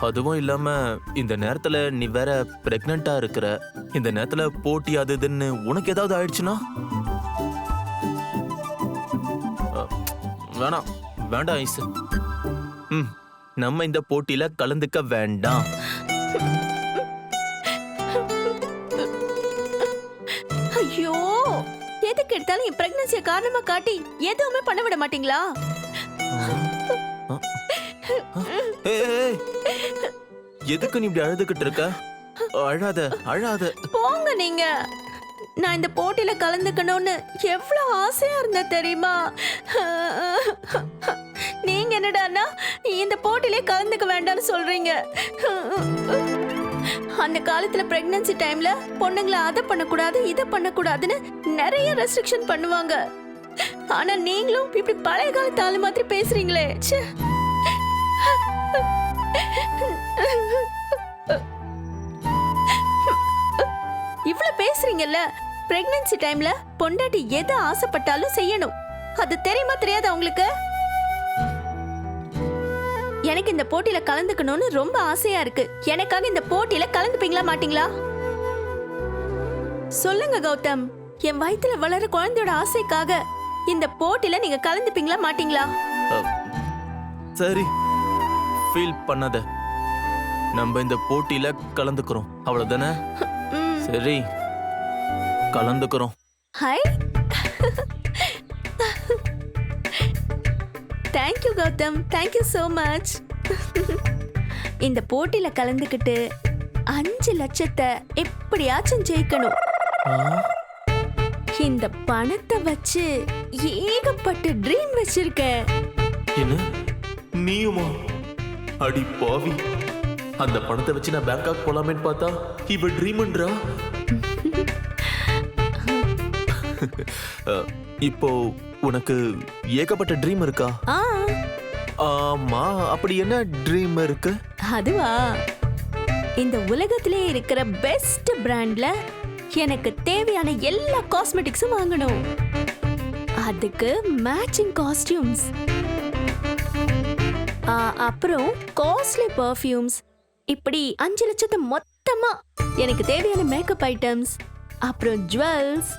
அதுவும் இல்லாம இந்த நேரத்துல நீ வேற பிரெக்னண்டா இருக்கிற இந்த நேரத்துல போட்டி அது இதுன்னு உனக்கு ஏதாவது ஆயிடுச்சுன்னா? வேணாம். வேண்டாம் ஐஸ். ம் நம்ம இந்த போட்டியில கலந்துக்க வேண்டாம். ஐயோ! எதுக்கு எடுத்தாலும் என் பிரெக்னன்சியை காரணமா காட்டி எதுவுமே பண்ண விட மாட்டீங்களா? எதுக்கு நீ இப்படி அழுதுகிட்டு இருக்க? அழாத அழாத. போங்க நீங்க. நான் இந்த போட்டியில கலந்துக்கணும்னு எவ்வளவு ஆசையா இருந்த தெரியுமா? நீங்க என்னடான்னா இந்த போட்டியிலே கலந்துக்க வேண்டாம்னு சொல்றீங்க. அந்த காலத்துல பிரெக்னன்சி டைம்ல பொண்ணுங்களை அதை பண்ணக்கூடாது இதை பண்ணக்கூடாதுன்னு நிறைய ரெஸ்ட்ரிக்ஷன் பண்ணுவாங்க. ஆனா நீங்களும் இப்படி பழைய காலத்து ஆளு மாதிரி பேசுறீங்களே. இவ்வளவு பேசுறீங்கல்ல? பிரெக்னன்சி டைம்ல பொண்டாட்டி எதை ஆசைப்பட்டாலும் செய்யணும். அது தெரியுமா தெரியாதா உங்களுக்கு? எனக்கு இந்த போட்டியில கலந்துக்கணும்னு ரொம்ப ஆசையா இருக்கு. எனக்காக இந்த போட்டியில கலந்துப்பீங்களா மாட்டீங்களா? சொல்லுங்க கௌதம். என் வயித்துல வளர குழந்தையோட ஆசைக்காக இந்த போட்டியில நீங்க கலந்துப்பீங்களா மாட்டீங்களா? சரி. ஃபீல் பண்ணாத. நம்ம இந்த போட்டியில கலந்துக்கிறோம். அவ்வளவுதானே? சரி. கலந்துக்கிறோம். Hi. Thank you Gautham. Thank you so much இந்த போட்டியில கலந்துக்கிட்டு அஞ்சு லட்சத்தை எப்படியாச்சும் ஜெயிக்கணும். இந்த பணத்தை வச்சு ஏகப்பட்ட ட்ரீம் வச்சிருக்கேன் என்ன? நீயுமா? அடி பாவி. அந்த பணத்தை வச்சு நான் பேங்காக் போலாமேன்னு பார்த்தா இவ ட்ரீம்ன்றா இப்போ உனக்கு ஏகப்பட்ட ட்ரீம் இருக்கா? ஆமா அப்படி என்ன ட்ரீம் இருக்கு? அதுவா? இந்த உலகத்திலே இருக்கிற பெஸ்ட் பிராண்ட்ல எனக்கு தேவையான எல்லா காஸ்மெட்டிக்ஸும் வாங்கணும். அதுக்கு மேட்சிங் காஸ்டியூம்ஸ் அப்புறம் காஸ்ட்லி பர்ஃப்யூம்ஸ் இப்படி அஞ்சு லட்சத்தை மொத்தமா எனக்கு தேவையான மேக்கப் ஐட்டம்ஸ் அப்புறம் ஜுவல்ஸ்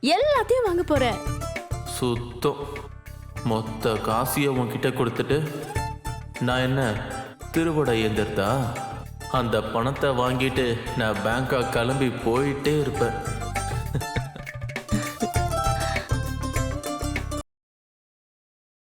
எல்லாத்தையும் வாங்க போறேன் சுத்தம். மொத்த காசியை உன்கிட்ட கொடுத்துட்டு நான் என்ன திருவடை எந்திரத்தா? அந்த பணத்தை வாங்கிட்டு நான் பேங்காக் கிளம்பி போயிட்டே இருப்பேன்.